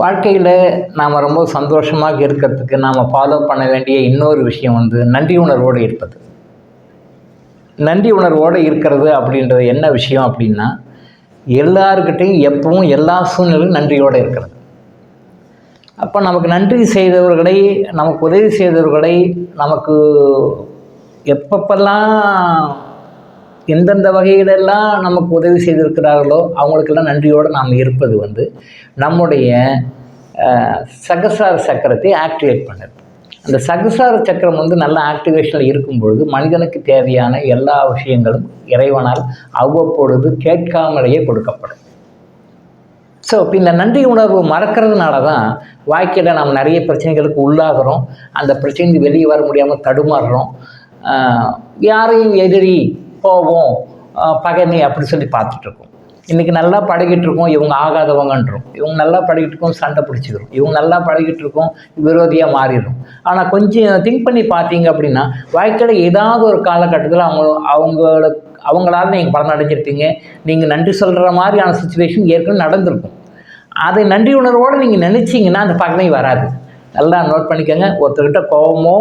வாழ்க்கையில் நாம் ரொம்ப சந்தோஷமாக இருக்கிறதுக்கு நாம் ஃபாலோ பண்ண வேண்டிய இன்னொரு விஷயம் வந்து நன்றி உணர்வோடு இருப்பது. நன்றி உணர்வோடு இருக்கிறது அப்படின்றது என்ன விஷயம் அப்படின்னா எல்லாருக்கிட்டையும் எப்பவும் எல்லா சூழ்நிலையும் நன்றியோடு இருக்கிறது. அப்போ நமக்கு நன்றி செய்தவர்களை நமக்கு உதவி செய்தவர்களை நமக்கு எப்பப்பெல்லாம் எந்தெந்த வகையிலெல்லாம் நமக்கு உதவி செய்திருக்கிறார்களோ அவங்களுக்கெல்லாம் நன்றியோடு நாம் இருப்பது வந்து நம்முடைய சகசார சக்கரத்தை ஆக்டிவேட் பண்ணுது. அந்த சகசார சக்கரம் வந்து நல்ல ஆக்டிவேஷனில் இருக்கும்பொழுது மனிதனுக்கு தேவையான எல்லா விஷயங்களும் இறைவனால் அவ்வப்பொழுது கேட்காமலேயே கொடுக்கப்படும். ஸோ இப்போ இந்த நன்றி உணர்வு மறக்கிறதுனால தான் வாழ்க்கையில் நாம் நிறைய பிரச்சனைகளுக்கு உள்ளாகிறோம். அந்த பிரச்சனைக்கு வெளியே வர முடியாமல் தடுமாறுறோம். யாரையும் எதிரி கோபம் பகைமை அப்படி சொல்லி பார்த்துட்ருக்கோம். இன்றைக்கி நல்லா பழகிட்டு இருக்கோம் இவங்க ஆகாதவங்கன்றோம். இவங்க நல்லா பழகிட்டு இருக்கோம் சண்டை பிடிச்சிக்கிறோம் இவங்க நல்லா பழகிட்டு இருக்கோம் விரோதியாக மாறிடும் ஆனால் கொஞ்சம் திங்க் பண்ணி பார்த்தீங்க அப்படின்னா வாழ்க்கையில் ஏதாவது ஒரு காலகட்டத்தில் அவங்க அவங்கள அவங்களால நீங்கள் பலன் அடைஞ்சிருப்பீங்க நீங்கள் நன்றி சொல்கிற மாதிரியான சுச்சுவேஷன் ஏற்கனவே நடந்திருக்கும். அதை நன்றி உணர்வோடு நீங்கள் நினச்சிங்கன்னா அந்த பகமை வராது. நல்லா நோட் பண்ணிக்கோங்க. ஒருத்தர்கிட்ட கோபமோ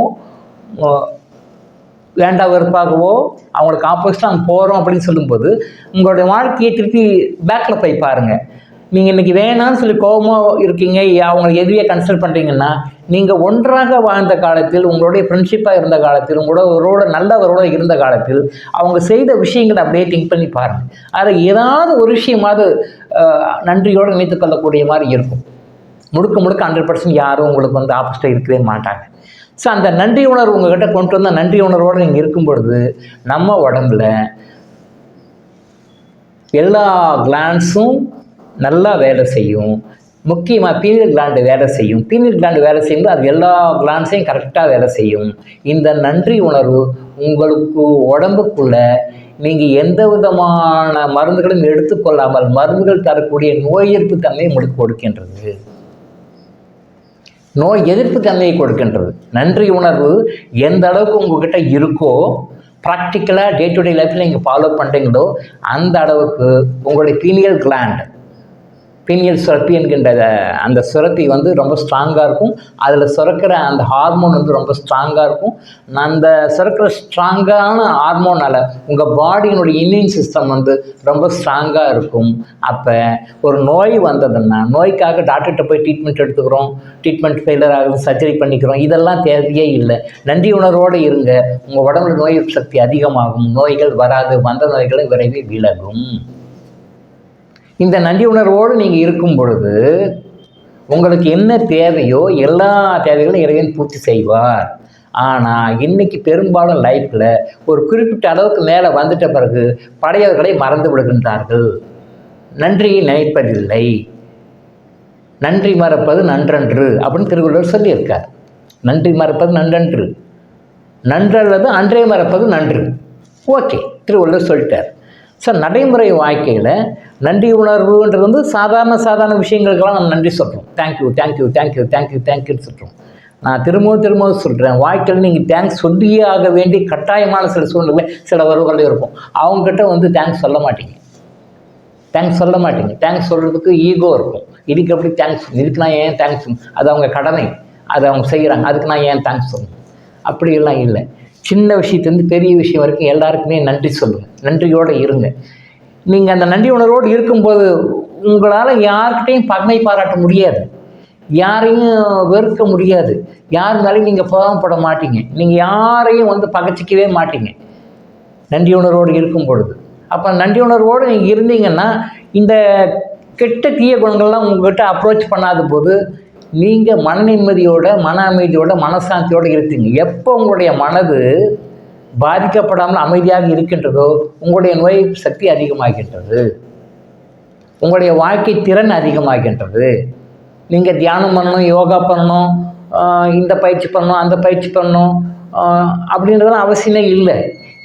வேண்டா வெறுப்பாகவோ அவங்களுக்கு ஆப்போசிட்டாக நாங்கள் போகிறோம் அப்படின்னு சொல்லும்போது உங்களுடைய வாழ்க்கையை திருப்பி பேக்கில் போய் பாருங்கள் நீங்கள் இன்றைக்கி வேணாம்னு சொல்லி கோபமாக இருக்கீங்க அவங்களை எதுவே கன்சல்ட் பண்ணுறீங்கன்னா நீங்கள் ஒன்றாக வாழ்ந்த காலத்தில் உங்களுடைய ஃப்ரெண்ட்ஷிப்பாக இருந்த காலத்தில் உங்களோட நல்லவரோட இருந்த காலத்தில் அவங்க செய்த விஷயங்களை அப்படியே திங்க் பண்ணி பாருங்கள் அதில் ஏதாவது ஒரு விஷயமாவது நன்றியோடு நினைத்து கொள்ளக்கூடிய மாதிரி இருக்கும். முழுக்க முழுக்க ஹண்ட்ரட் பர்சன்ட் யாரும் உங்களுக்கு வந்து ஆப்போசிட்டாக இருக்கவே மாட்டாங்க. ஸோ அந்த நன்றி உணர்வு உங்ககிட்ட கொண்டு வந்த நன்றி உணர்வோடு நீங்கள் இருக்கும் பொழுது நம்ம உடம்புல எல்லா கிளான்ஸும் நல்லா வேலை செய்யும். முக்கியமாக பீனியல் கிளாண்டு வேலை செய்யும். பீனியல் கிளாண்டு வேலை செய்யும்போது அது எல்லா கிளான்ஸையும் கரெக்டாக வேலை செய்யும். இந்த நன்றி உணர்வு உங்களுக்கு உடம்புக்குள்ள நீங்கள் எந்த விதமான மருந்துகளும் எடுத்துக்கொள்ளாமல் மருந்துகள் தரக்கூடிய நோய் எதிர்ப்பு தன்மையை உங்களுக்கு கொடுக்கின்றது. நோய் எதிர்ப்பு தன்மையை கொடுக்கின்றது. நன்றி உணர்வு எந்த அளவுக்கு உங்ககிட்ட இருக்கோ ப்ராக்டிக்கலாக டே டு டே லைஃப்பில் நீங்கள் ஃபாலோ பண்ணுறீங்களோ அந்த அளவுக்கு உங்களுடைய பீனியல் கிளாண்ட் பீனியல் சுரப்பி என்கின்ற அந்த சுரப்பி வந்து ரொம்ப ஸ்ட்ராங்காக இருக்கும். அதில் சுரக்கிற அந்த ஹார்மோன் வந்து ரொம்ப ஸ்ட்ராங்காக இருக்கும். அந்த சுரக்கிற ஸ்ட்ராங்கான ஹார்மோனால் உங்கள் பாடியினுடைய இம்யூன் சிஸ்டம் வந்து ரொம்ப ஸ்ட்ராங்காக இருக்கும். அப்போ ஒரு நோய் வந்ததுன்னா நோய்க்காக டாக்டர்கிட்ட போய் ட்ரீட்மெண்ட் எடுத்துக்கிறோம். ட்ரீட்மெண்ட் ஃபெயிலர் ஆகுது சர்ஜரி பண்ணிக்கிறோம். இதெல்லாம் தேவையே இல்லை. நன்றி உணர்வோடு இருங்க. உங்கள் உடம்புல நோய் சக்தி அதிகமாகும். நோய்கள் வராது. வந்த நோய்களை விரைவில் விலகும். இந்த நன்றி உணர்வோடு நீங்கள் இருக்கும் பொழுது உங்களுக்கு என்ன தேவையோ எல்லா தேவைகளும் இறைவன் பூர்த்தி செய்வார். ஆனால் இன்னைக்கு பெரும்பாலும் லைஃப்பில் ஒரு குறிப்பிட்ட அளவுக்கு மேலே வந்துட்ட பிறகு படையவர்களை மறந்து விடுகின்றார்கள். நன்றியை நினைப்பதில்லை. நன்றி மறப்பது நன்றன்று அப்படின்னு திருவள்ளுவர் சொல்லியிருக்கார். நன்றி மறப்பது நன்றன்று. நன்றல்லது அன்றே மறப்பது நன்று. ஓகே திருவள்ளுவர் சொல்லிட்டார். ஸோ நடைமுறை வாழ்க்கையில் நன்றி உணர்வுன்றது வந்து சாதாரண சாதாரண விஷயங்களுக்கெல்லாம் நம்ம நன்றி சொல்கிறோம் thank you thank you thank you thank you தேங்க்யூன்னு சொல்கிறோம் நான் திரும்பவும் திரும்பவும் சொல்கிறேன் வாழ்க்கையில் நீங்கள் தேங்க்ஸ் சொல்லியே ஆக வேண்டிய கட்டாயமான சில சூழ்நிலை சில உறவுகள் இருக்கும் அவங்ககிட்ட வந்து தேங்க்ஸ் சொல்ல மாட்டீங்க. தேங்க்ஸ் சொல்ல மாட்டீங்க. தேங்க்ஸ் சொல்கிறதுக்கு ஈகோ இருக்கும். இதுக்கு எப்படி தேங்க்ஸ் இதுக்கு நான் ஏன் தேங்க்ஸ் அது அவங்க கடமை. அதை அவங்க செய்கிறாங்க அதுக்கு நான் ஏன் தேங்க்ஸ் சொல்லணும் அப்படியெல்லாம் இல்லை. சின்ன விஷயத்துலேருந்து பெரிய விஷயம் வரைக்கும் எல்லாருக்குமே நன்றி சொல்லுங்கள் நன்றியோடு இருங்க. நீங்கள் அந்த நன்றி உணர்வோடு இருக்கும்போது உங்களால் யார்கிட்டையும் பகமை பாராட்ட முடியாது. யாரையும் வெறுக்க முடியாது. யார் மேலேயும் நீங்கள் கோபப்பட மாட்டீங்க. நீங்கள் யாரையும் வந்து பகைச்சிக்கவே மாட்டீங்க. நன்றி உணர்வோடு இருக்கும் பொழுது. அப்போ நன்றி உணர்வோடு நீங்கள் இருந்தீங்கன்னா இந்த கெட்ட தீய குணங்கள்லாம் உங்கள்கிட்ட அப்ரோச் பண்ணாத போது நீங்கள் மன நிம்மதியோட மன அமைதியோட மனசாந்தியோடு இருப்பீங்க. எப்போ உங்களுடைய மனது பாதிக்கப்படாமல் அமைதியாக இருக்கின்றதோ உங்களுடைய நோய் சக்தி அதிகமாகின்றது. உங்களுடைய வாழ்க்கை திறன் அதிகமாகின்றது. நீங்கள் தியானம் பண்ணணும் யோகா பண்ணணும் இந்த பயிற்சி பண்ணணும் அந்த பயிற்சி பண்ணணும் அப்படின்றதெல்லாம் அவசியமே இல்லை.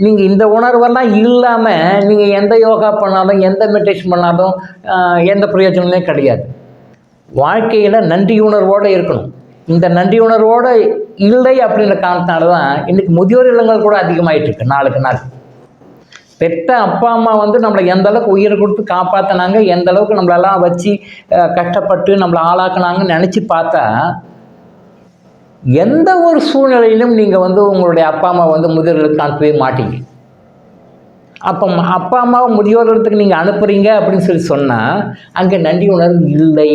நீங்கள் இந்த உணர்வெல்லாம் இல்லாமல் நீங்கள் எந்த யோகா பண்ணாலும் எந்த மெடிடேஷன் பண்ணாலும் எந்த பிரயோஜனமே கிடையாது. வாழ்க்கையில் நன்றி உணர்வோடு இருக்கணும். இந்த நன்றி உணர்வோடு இல்லை அப்படின்ற காரணத்தினால தான் இன்றைக்கி முதியோர் இல்லங்கள் கூட அதிகமாயிட்டு இருக்கு நாளுக்கு நாள். பெற்ற அப்பா அம்மா வந்து நம்மளை எந்த அளவுக்கு உயிரை கொடுத்து காப்பாற்றினாங்க எந்த அளவுக்கு நம்மளெல்லாம் வச்சு கஷ்டப்பட்டு நம்மளை ஆளாக்குனாங்கன்னு நினச்சி பார்த்தா எந்த ஒரு சூழ்நிலையிலும் நீங்கள் வந்து உங்களுடைய அப்பா அம்மா வந்து முதியோர்களுக்கு அனுப்பவே மாட்டீங்க. அப்போ அப்பா அம்மாவை முதியோர் நீங்கள் அனுப்புறீங்க அப்படின்னு சொல்லி சொன்னால் அங்கே நன்றி உணர்வு இல்லை.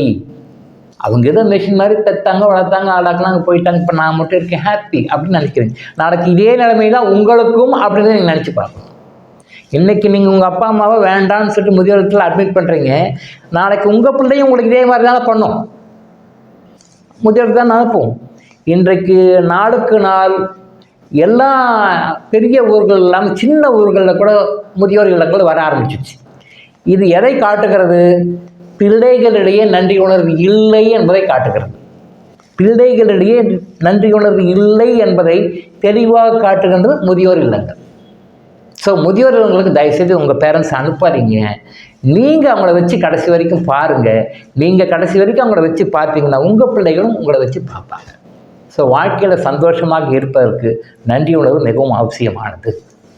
அவங்க ஏதோ மிஷின் மாதிரி தைத்தாங்க வளர்த்தாங்க ஆளாக்குனாங்க போயிட்டாங்க இப்போ நான் மட்டும் இருக்கேன் ஹாப்பி அப்படின்னு நினைக்கிறேன் நாளைக்கு இதே நிலைமை தான் உங்களுக்கும் அப்படின்னு நீங்கள் நினச்சி பார்க்கணும். இன்னைக்கு நீங்கள் உங்கள் அப்பா அம்மாவை வேண்டாம்னு சொல்லிட்டு முதியோரத்தில் அட்மிட் பண்ணுறீங்க நாளைக்கு உங்கள் பிள்ளையும் உங்களுக்கு இதே மாதிரி தான் பண்ணும். முதியோர் தான் அனுப்பும் இன்றைக்கு நாளுக்கு நாள் எல்லா பெரிய ஊர்கள் இல்லாமல் சின்ன ஊர்களில் கூட முதியோர்களில் கூட வர ஆரம்பிச்சிச்சு இது எதை காட்டுகிறது? பிள்ளைகளிடையே நன்றி உணர்வு இல்லை என்பதை காட்டுகிறது. பிள்ளைகளிடையே நன்றி உணர்வு இல்லை என்பதை தெளிவாக காட்டுகின்றது முதியோர் இல்லங்கள். ஸோ முதியோர் இல்லங்களுக்கு தயவுசெய்து உங்கள் பேரண்ட்ஸ் அனுப்பாதீங்க. நீங்கள் அவங்கள வச்சு கடைசி வரைக்கும் பாருங்கள் நீங்கள் கடைசி வரைக்கும் அவங்கள வச்சு பார்த்தீங்கன்னா உங்கள் பிள்ளைகளும் உங்களை வச்சு பார்ப்பாங்க. ஸோ வாழ்க்கையில் சந்தோஷமாக இருப்பதற்கு நன்றி உணர்வு மிகவும் அவசியமானது.